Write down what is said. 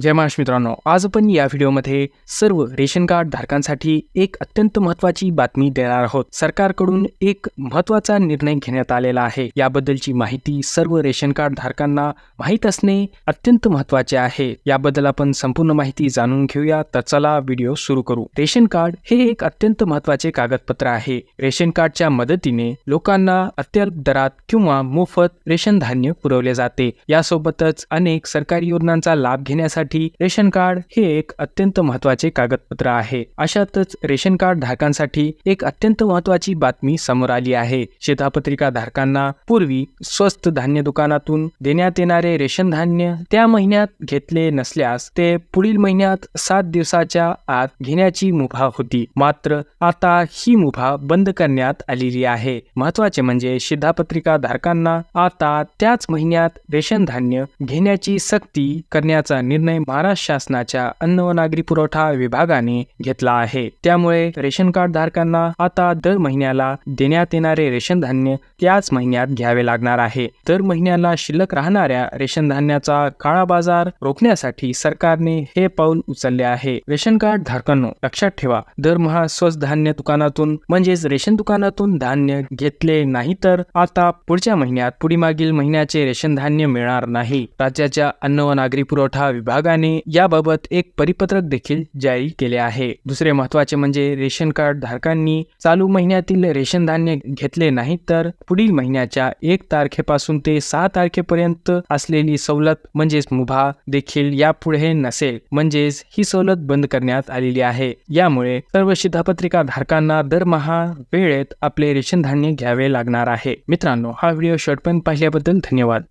जय महाराष्ट्र मित्रांनो आज आपण या व्हिडिओमध्ये सर्व रेशन कार्ड धारकांसाठी एक अत्यंत महत्वाची बातमी देणार आहोत. सरकारकडून एक महत्त्वाचा निर्णय घेण्यात आलेला आहे. याबद्दलची माहिती सर्व रेशन कार्ड धारकांना माहीत असणे अत्यंत महत्त्वाचे आहे. याबद्दल आपण संपूर्ण माहिती जाणून घेऊया तर चला व्हिडिओ सुरू करू. रेशन कार्ड हे एक अत्यंत महत्त्वाचे कागदपत्र आहे. रेशन कार्डच्या मदतीने लोकांना अत्यल्प दरात किंवा मोफत रेशन धान्य पुरवले जाते. यासोबतच अनेक सरकारी योजनांचा लाभ घेण्यासाठी रेशन कार्ड हे एक अत्यंत महत्त्वाचे कागदपत्र आहे. अशातच रेशन कार्ड धारकांसाठी एक अत्यंत महत्वाची बातमी समोर आली आहे. शेतापत्रिका धारकांना पूर्वी स्वस्त धान्य दुकानातून देण्यात येणारे रेशन धान्य त्या महिन्यात घेतले नसल्यास ते पुढील महिन्यात सात दिवसाच्या आत घेण्याची मुभा होती. मात्र आता ही मुभा बंद करण्यात आलेली आहे. महत्त्वाचे म्हणजे शिधापत्रिका धारकांना आता त्याच महिन्यात रेशन धान्य घेण्याची सक्ती करण्याचा निर्णय महाराष्ट्र शासनाच्या अन्न व नागरी पुरवठा विभागाने घेतला आहे. त्यामुळे रेशन कार्ड धारकांना आता दर महिन्याला देण्यात येणारे रेशन धान्य त्याच महिन्यात घ्यावे लागणार आहे. दर महिन्याला शिल्लक राहणाऱ्या रेशन धान्याचा काळा बाजार रोखण्यासाठी सरकारने हे पाऊल उचलले आहे. रेशन कार्ड धारकांनो लक्षात ठेवा दरमहा स्वस्त धान्य दुकानातून म्हणजेच रेशन दुकानातून धान्य घेतले नाही तर आता पुढच्या महिन्यात पुढील मागील महिन्याचे रेशन धान्य मिळणार नाही. राज्याच्या अन्न व नागरी पुरवठा विभागाने याबाबत एक परिपत्रक देखील जारी केले आहे. दुसरे महत्त्वाचे म्हणजे रेशन कार्ड धारकांनी चालू महिन्यातील रेशन धान्य घेतले नाही तर पुढील महिन्याच्या एक तारखेपासून ते सहा तारखेपर्यंत असलेली सवलत म्हणजेच मुभा देखील यापुढे नसेल. म्हणजेच ही सवलत बंद करण्यात आलेली आहे. यामुळे सर्व शिधापत्रिका धारकांना दरमहा वेळेत आपले रेशन धान्य घ्यावे लागणार आहे. मित्रांनो हा व्हिडिओ शॉर्टपर्यंत पाहिल्याबद्दल धन्यवाद.